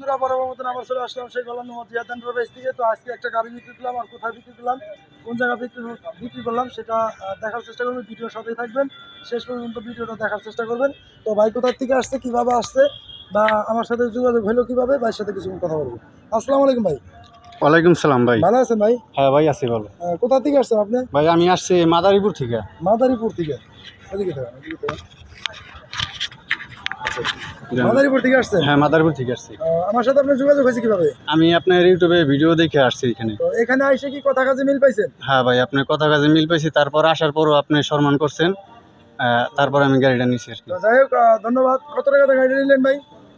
বন্ধুরা বরাবর মতন আবার চলে আসলাম সেই গলাম মোহাম্মদ জিয়াদান থেকে তো আজকে একটা গাড়ি বিক্রি করলাম আর কোথায় বিক্রি করলাম কোন জায়গায় বিক্রি বিক্রি করলাম সেটা দেখার চেষ্টা করবেন ভিডিওর সাথেই থাকবেন। শেষ পর্যন্ত ভিডিওটা দেখার চেষ্টা করবেন। তো ভাই কোথার থেকে আসছে কীভাবে আসছে বা আমার সাথে যোগাযোগ হলো কীভাবে ভাইয়ের সাথে কিছু কথা বলব। আসসালামু আলাইকুম ভাই। ওয়ালাইকুম সালাম ভাই। ভালো আছেন ভাই? হ্যাঁ ভাই আছি ভালো। কোথা থেকে আসছেন আপনি? ভাই আমি আসছি মাদারীপুর থেকে। মাদারীপুর থেকে। এদিকে থাকেন। মাদারীপুর থেকে আসছেন? হ্যাঁ মাদারীপুর থেকে আসছি। আমার সাথে আপনার যোগাযোগ হয়েছে কীভাবে? আমি আপনার ইউটিউবে ভিডিও দেখে আসছি এখানে। তো এখানে এসে কি কথা কাজে মিল পাইছেন? হ্যাঁ ভাই আপনার কথা কাজে মিল পেয়েছি তারপর আসার পরও আপনি সম্মান করছেন। তারপর আমি গাড়িটা নিছি আর কি। যাই হোক ধন্যবাদ। কত টাকাতে গাড়িটা নিলেন ভাই?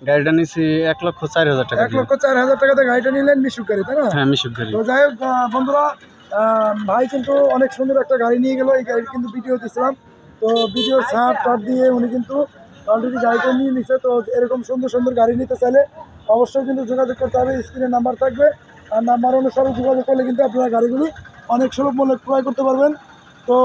গাড়িটা নিছি এক লক্ষ চার হাজার টাকা এক লক্ষ চার হাজার টাকাতে গাড়িটা নিলেন মিশুক গাড়ি তাই না? হ্যাঁ মিশুক গাড়ি। তো যাই হোক বন্ধুরা ভাই কিন্তু অনেক সুন্দর একটা গাড়ি নিয়ে গেল এই গাড়ির কিন্তু ভিডিও দিচ্ছিলাম তো ভিডিওর ছাপ টাপ দিয়ে উনি কিন্তু অলরেডি গাড়িটা নিয়ে নিচ্ছে তো এরকম সুন্দর সুন্দর গাড়ি নিতে চাইলে অবশ্যই কিন্তু যোগাযোগ করতে হবে, স্ক্রিনে নাম্বার থাকবে। আর নাম্বার অনুসারে যোগাযোগ করলে কিন্তু আপনারা গাড়িগুলি অনেক সুলভ মূল্যে ক্রয় করতে পারবেন। তো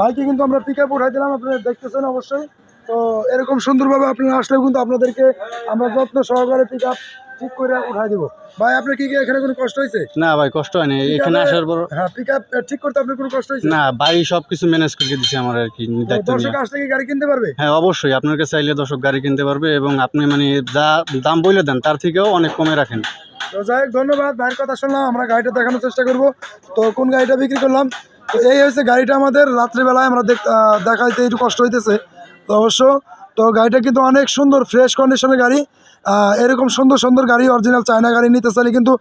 বাইকে কিন্তু আমরা পিক আপ উঠাই দিলাম, আপনারা দেখতেছেন অবশ্যই। তো এরকম সুন্দরভাবে আপনারা আসলেও কিন্তু আপনাদেরকে আমরা যত্ন সহকারে পিক আপ ঠিক করে উঠাই দেবো। ভাই আপনার কি কি এখানে কোনো কষ্ট হয়েছে? না ভাই কষ্ট হয়নি। এখানে আসার পর হ্যাঁ পিক আপ ঠিক করতে আপনার কোনো কষ্ট হয়েছে? না বাড়ি সব কিছু ম্যানেজ করে দিচ্ছে আমার আর কি দায়িত্ব দর্শক আসলে কি গাড়ি কিনতে পারবে? হ্যাঁ অবশ্যই আপনার কাছে চাইলে দর্শক গাড়ি কিনতে পারবে এবং আপনি মানে যা দাম বলে দেন তার থেকেও অনেক কমে রাখেন। তো যাই হোক ধন্যবাদ। ভাইয়ের কথা শুনলাম আমরা গাড়িটা দেখানোর চেষ্টা করব। তো কোন গাড়িটা বিক্রি করলাম? তো এই হয়েছে গাড়িটা আমাদের রাত্রিবেলায় আমরা দেখাইতে একটু কষ্ট হইতেছে। তো অবশ্য তো গাড়িটা কিন্তু অনেক সুন্দর ফ্রেশ কন্ডিশনের গাড়ি। এরকম সুন্দর সুন্দর গাড়ি অরিজিনাল চায়না গাড়ি নিতে চাইলে কিন্তু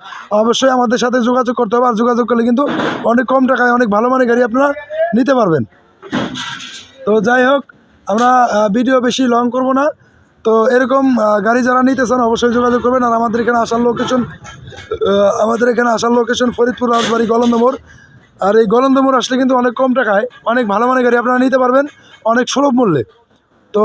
অবশ্যই আমাদের সাথে যোগাযোগ করতে হবে। আর যোগাযোগ করলে কিন্তু অনেক কম টাকায় অনেক ভালো মানের গাড়ি আপনারা নিতে পারবেন। তো যাই হোক, আমরা ভিডিও বেশি লং করব না। তো এরকম গাড়ি যারা নিতে চান অবশ্যই যোগাযোগ করবেন। আর আমাদের এখানে আসার লোকেশন আমাদের এখানে আসার লোকেশন ফরিদপুর, রাজবাড়ি, গলন্দমোড়। আর এই গলন্দমোড় আসলে কিন্তু অনেক কম টাকায় অনেক ভালো মানের গাড়ি আপনারা নিতে পারবেন, অনেক সুলভ মূল্যে। তো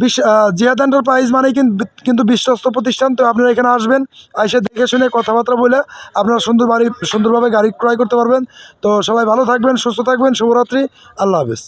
বিশ জিয়াদ এন্টারপ্রাইজ মানে কিন্তু কিন্তু বিশ্বস্ত প্রতিষ্ঠান, তো আপনারা এখানে আসবেন এসে দেখে শুনে কথাবার্তা বলে আপনারা সুন্দর বাড়ি, সুন্দরভাবে গাড়ি ক্রয় করতে পারবেন। তো সবাই ভালো থাকবেন, সুস্থ থাকবেন, শুভরাত্রি, আল্লাহ হাফেজ।